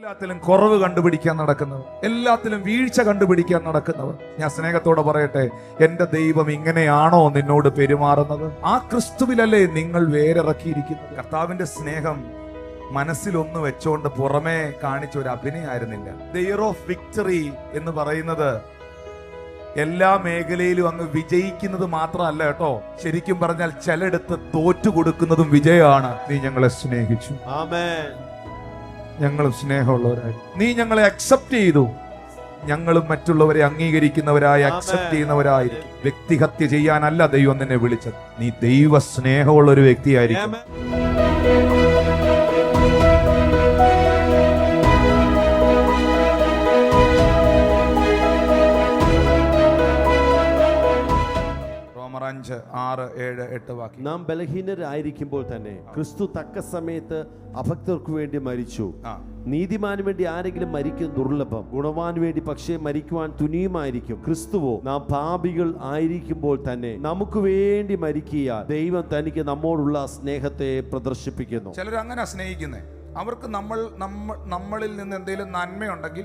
എല്ലാത്തിലും കുറവ് കണ്ടുപിടിക്കാൻ നടക്കുന്നവർ എല്ലാത്തിലും വീഴ്ച കണ്ടുപിടിക്കാൻ നടക്കുന്നവർ ഞാൻ സ്നേഹത്തോടെ പറയട്ടെ എന്റെ ദൈവം ഇങ്ങനെയാണോ നിന്നോട് പെരുമാറുന്നത്? ആ ക്രിസ്തുവിലല്ലേ നിങ്ങൾ വേരിറക്കിയിരിക്കുന്നത്? കർത്താവിന്റെ സ്നേഹം മനസ്സിലൊന്ന് വെച്ചോണ്ട് പുറമേ കാണിച്ച ഒരു അഭിനയമായിരുന്നില്ല ദ ഇയർ ഓഫ് വിക്ടറി എന്ന് പറയുന്നത് എല്ലാ മേഖലയിലും അങ്ങ് വിജയിക്കുന്നത് മാത്രമല്ല കേട്ടോ. ശരിക്കും പറഞ്ഞാൽ ചിലയിടത്ത് തോറ്റു കൊടുക്കുന്നതും വിജയമാണ്. നീ ഞങ്ങളെ സ്നേഹിച്ചു. ആമേൻ. ഞങ്ങളും സ്നേഹമുള്ളവരായി. നീ ഞങ്ങളെ അക്സെപ്റ്റ് ചെയ്തു. ഞങ്ങളും മറ്റുള്ളവരെ അംഗീകരിക്കുന്നവരായി അക്സെപ്റ്റ് ചെയ്യുന്നവരായിരിക്കും. വ്യക്തിഹത്യ ചെയ്യാനല്ല ദൈവം നിന്നെ വിളിച്ചത്. നീ ദൈവ സ്നേഹമുള്ള ഒരു വ്യക്തിയായിരിക്കും ആറ് ഏഴ് എട്ട് വാക്യം. നാം ബലഹീനരായിരിക്കുമ്പോൾ തന്നെ ക്രിസ്തു തക്ക സമയത്ത് അഭക്തർക്ക് വേണ്ടി മരിച്ചു. നീതിമാന് വേണ്ടി ആരെങ്കിലും മരിക്കും ദുർലഭം. ഗുണവാൻ വേണ്ടി പക്ഷേ മരിക്കുവാൻ തുനിയുമായിരിക്കും. ക്രിസ്തുവോ നാം പാപികൾ ആയിരിക്കുമ്പോൾ തന്നെ നമുക്ക് വേണ്ടി മരിക്കുക. ദൈവം തനിക്ക് നമ്മോടുള്ള സ്നേഹത്തെ പ്രദർശിപ്പിക്കുന്നു. ചിലർ അങ്ങനെ സ്നേഹിക്കുന്നേ. അവർക്ക് നമ്മൾ നമ്മളിൽ നിന്ന് എന്തെങ്കിലും നന്മയുണ്ടെങ്കിൽ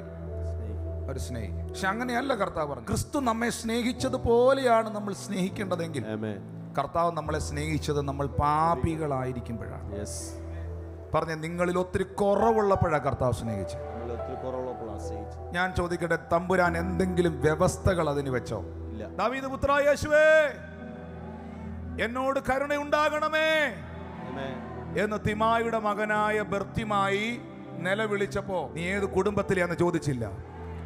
അവർ സ്നേഹിക്കും പക്ഷെ അങ്ങനെയല്ല കർത്താവ് പറഞ്ഞു ക്രിസ്തു നമ്മെ സ്നേഹിച്ചതുപോലെയാണ് നമ്മൾ സ്നേഹിക്കേണ്ടതെങ്കിൽ കർത്താവ് നമ്മളെ സ്നേഹിച്ചത് നമ്മൾ പാപികളായിരിക്കുമ്പോഴാണ്. പറഞ്ഞ നിങ്ങളിൽ ഒത്തിരി കുറവുള്ളപ്പോഴാണ് കർത്താവ് സ്നേഹിച്ചത്. ഞാൻ ചോദിക്കട്ടെ തമ്പുരാൻ എന്തെങ്കിലും വ്യവസ്ഥകൾ അതിന് വെച്ചോ? ദാവീദ് പുത്ര യേശുവേ എന്നോട് കരുണയുണ്ടാകണമേ എന്ന് തിമായുടെ മകനായ ബർത്തിമായി നിലവിളിച്ചപ്പോ നീ ഏത് കുടുംബത്തിലെന്ന് ചോദിച്ചില്ല.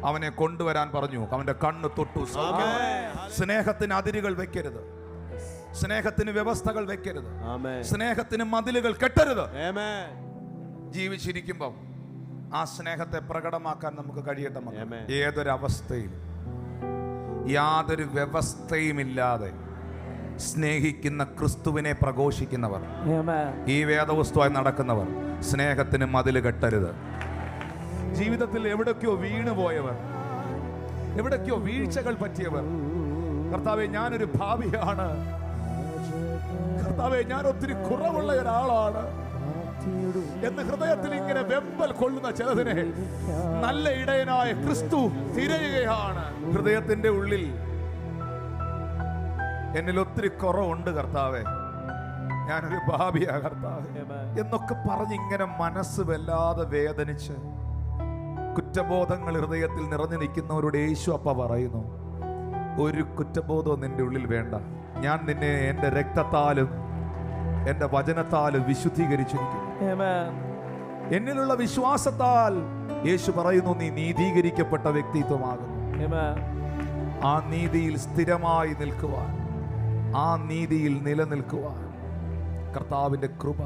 അവനെ കൊണ്ടുവരാൻ പറഞ്ഞു. അവന്റെ കണ്ണ് തൊട്ടു. സ്നേഹത്തിന് അതിരുകൾ വെക്കരുത്. സ്നേഹത്തിന് വ്യവസ്ഥകൾ വെക്കരുത്. സ്നേഹത്തിന് മതിലുകൾ കെട്ടരുത്. ജീവിച്ചിരിക്കുമ്പോൾ ജീവിച്ചിരിക്കുമ്പം ആ സ്നേഹത്തെ പ്രകടമാക്കാൻ നമുക്ക് കഴിയട്ടെ. ഏതൊരവസ്ഥയിലും യാതൊരു വ്യവസ്ഥയുമില്ലാതെ സ്നേഹിക്കുന്ന ക്രിസ്തുവിനെ പ്രഘോഷിക്കുന്നവർ ഈ വേദവസ്തുവായി നടക്കുന്നവർ സ്നേഹത്തിന് മതിൽ കെട്ടരുത്. ജീവിതത്തിൽ എവിടൊക്കെയോ വീണ് പോയവർ എവിടൊക്കെയോ വീഴ്ചകൾ പറ്റിയവർ. കർത്താവെ ഞാനൊരു ഭാവിയാണ്. കർത്താവെ ഞാൻ ഒത്തിരി കുറവുള്ള ഒരാളാണ്. എന്ന് ഹൃദയത്തിൽ ഇങ്ങനെ വെമ്പൽ കൊള്ളുന്ന ചിലതിനെ നല്ല ഇടയനായ ക്രിസ്തു തിരയുകയാണ്. ഹൃദയത്തിന്റെ ഉള്ളിൽ എന്നിൽ ഒത്തിരി കുറവുണ്ട് കർത്താവെ. ഞാനൊരു ഭാവിയാ കർത്താവ്. എന്നൊക്കെ പറഞ്ഞ് ഇങ്ങനെ മനസ്സ് വല്ലാതെ വേദനിച്ച് കുറ്റബോധങ്ങൾ ഹൃദയത്തിൽ നിറഞ്ഞു നിൽക്കുന്നവരോട് യേശു അപ്പ പറയുന്നു ഒരു കുറ്റബോധവും നിന്റെ ഉള്ളിൽ വേണ്ട. ഞാൻ നിന്നെ എന്റെ രക്തത്താലും എന്റെ വചനത്താലും വിശുദ്ധീകരിച്ചിരിക്കുന്നു. എന്നിലുള്ള വിശ്വാസത്താൽ യേശു പറയുന്നു നീ നീതീകരിക്കപ്പെട്ട വ്യക്തിത്വമാകുന്നു. ആ നീതിയിൽ സ്ഥിരമായി നിൽക്കുവാൻ ആ നീതിയിൽ നിലനിൽക്കുവാൻ കർത്താവിന്റെ കൃപ.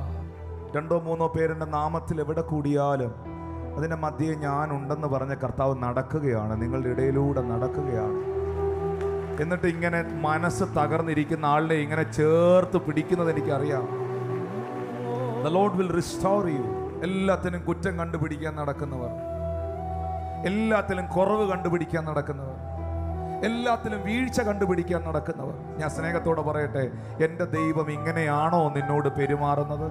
രണ്ടോ മൂന്നോ പേരുടെ നാമത്തിൽ എവിടെ കൂടിയാലും അതിന്റെ മധ്യേ ഞാൻ ഉണ്ടെന്ന് പറഞ്ഞ കർത്താവ് നടക്കുകയാണ്. നിങ്ങളുടെ ഇടയിലൂടെ നടക്കുകയാണ്. എന്നിട്ട് ഇങ്ങനെ മനസ്സ് തകർന്നിരിക്കുന്ന ആളിനെ ഇങ്ങനെ ചേർത്ത് പിടിക്കുന്നത് എനിക്കറിയാം. The Lord will restore you എല്ലാത്തിനും കുറ്റം കണ്ടുപിടിക്കാൻ നടക്കുന്നവർ. എല്ലാത്തിലും കുറവ് കണ്ടുപിടിക്കാൻ നടക്കുന്നവർ. എല്ലാത്തിലും വീഴ്ച കണ്ടുപിടിക്കാൻ നടക്കുന്നവർ. ഞാൻ സ്നേഹത്തോടെ പറയട്ടെ എന്റെ ദൈവം ഇങ്ങനെയാണോ നിന്നോട് പെരുമാറുന്നത്?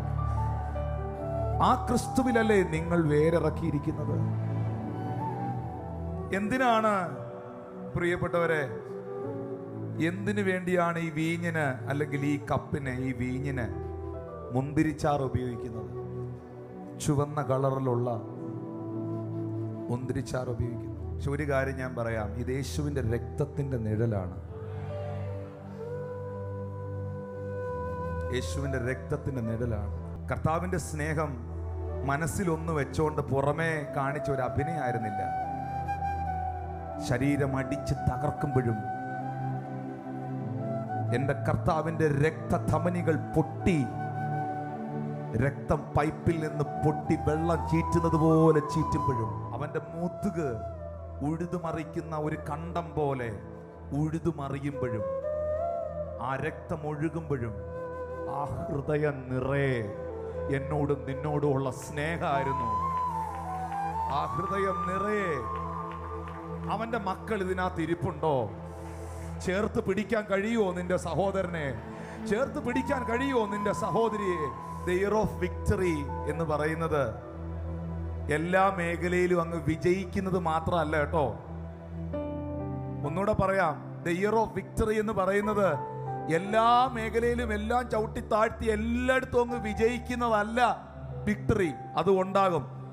ആ ക്രിസ്തുവിലല്ലേ നിങ്ങൾ വേരിറക്കിയിരിക്കുന്നത്? എന്തിനാണ് പ്രിയപ്പെട്ടവരെ എന്തിനു വേണ്ടിയാണ് ഈ വീഞ്ഞിന് അല്ലെങ്കിൽ ഈ കപ്പിന് ഈ വീഞ്ഞിന് മുന്തിരിച്ചാർ ഉപയോഗിക്കുന്നത്? ചുവന്ന കളറിലുള്ള മുന്തിരിച്ചാർ ഉപയോഗിക്കുന്നു. പക്ഷെ ഒരു കാര്യം ഞാൻ പറയാം. ഇത് യേശുവിന്റെ രക്തത്തിന്റെ നിഴലാണ്. യേശുവിന്റെ രക്തത്തിന്റെ നിഴലാണ്. കർത്താവിന്റെ സ്നേഹം മനസ്സിലൊന്ന് വെച്ചോണ്ട് പുറമേ കാണിച്ച ഒരു അഭിനയമായിരുന്നില്ല ശരീരം അടിച്ച് തകർക്കുമ്പോഴും എന്റെ കർത്താവിന്റെ രക്തധമനികൾ പൊട്ടി രക്തം പൈപ്പിൽ നിന്ന് പൊട്ടി വെള്ളം ചീറ്റുന്നത് പോലെ ചീറ്റുമ്പോഴും അവന്റെ മൂത്തുക ഉഴുതുമറിക്കുന്ന ഒരു കണ്ടം പോലെ ഉഴുതുമറിയുമ്പോഴും ആ രക്തം ഒഴുകുമ്പോഴും ആ ഹൃദയം നിറയെ എന്നോടും നിന്നോടുമുള്ള സ്നേഹമായിരുന്നു. ആ ഹൃദയം നിറയെ. അവന്റെ മക്കൾ ഇതിനകത്ത് ഇരിപ്പുണ്ടോ? ചേർത്ത് പിടിക്കാൻ കഴിയുമോ നിന്റെ സഹോദരനെ? ചേർത്ത് പിടിക്കാൻ കഴിയുമോ നിന്റെ സഹോദരിയെ? ദ ഇയർ ഓഫ് വിക്ടറി എന്ന് പറയുന്നത് എല്ലാ മേഖലയിലും അങ്ങ് വിജയിക്കുന്നത് മാത്രമല്ല കേട്ടോ. ഒന്നുകൂടെ പറയാം. ദ ഇയർ ഓഫ് വിക്ടറി എന്ന് പറയുന്നത് എല്ലാ മേഖലയിലും എല്ലാം ചവിട്ടി താഴ്ത്തി എല്ലായിടത്തും അങ്ങ് വിജയിക്കുന്നതല്ല വിക്ടറി അത് ഉണ്ടാകും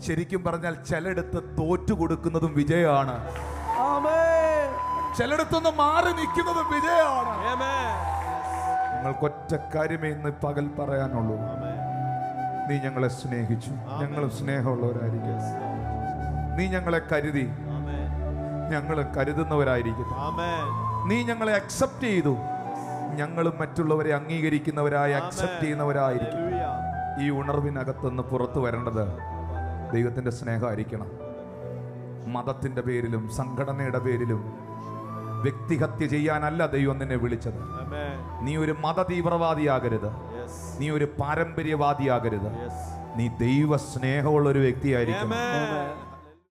ശരിക്കും പറഞ്ഞാൽ ചിലയിടത്ത് തോറ്റു കൊടുക്കുന്നതും വിജയമാണ്. ചിലയിടത്തുനിന്ന് മാറി നിൽക്കുന്നതും വിജയമാണ്. നിങ്ങൾക്കൊറ്റ കാര്യമേ ഇന്ന് പകൽ പറയാനുള്ളൂ. നീ ഞങ്ങളെ സ്നേഹിച്ചു. ഞങ്ങളും സ്നേഹമുള്ളവരായിരിക്കും. നീ ഞങ്ങളെ കരുതി. ഞങ്ങൾ കരുതുന്നവരായിരിക്കും. നീ ഞങ്ങളെ അക്സെപ്റ്റ് ചെയ്തു. ഞങ്ങളും മറ്റുള്ളവരെ അംഗീകരിക്കുന്നവരായി അക്സെപ്റ്റ് ചെയ്യുന്നവരായിരിക്കും. ഈ ഉണർവിനകത്തുനിന്ന് പുറത്തു വരേണ്ടത് ദൈവത്തിന്റെ സ്നേഹമായിരിക്കണം. മതത്തിന്റെ പേരിലും സംഘടനയുടെ പേരിലും വ്യക്തിഹത്യ ചെയ്യാനല്ല ദൈവം നിന്നെ വിളിച്ചത്. നീ ഒരു മത തീവ്രവാദിയാകരുത് നീ ഒരു പാരമ്പര്യവാദിയാകരുത്. നീ ദൈവ സ്നേഹമുള്ള ഒരു വ്യക്തിയായിരിക്കണം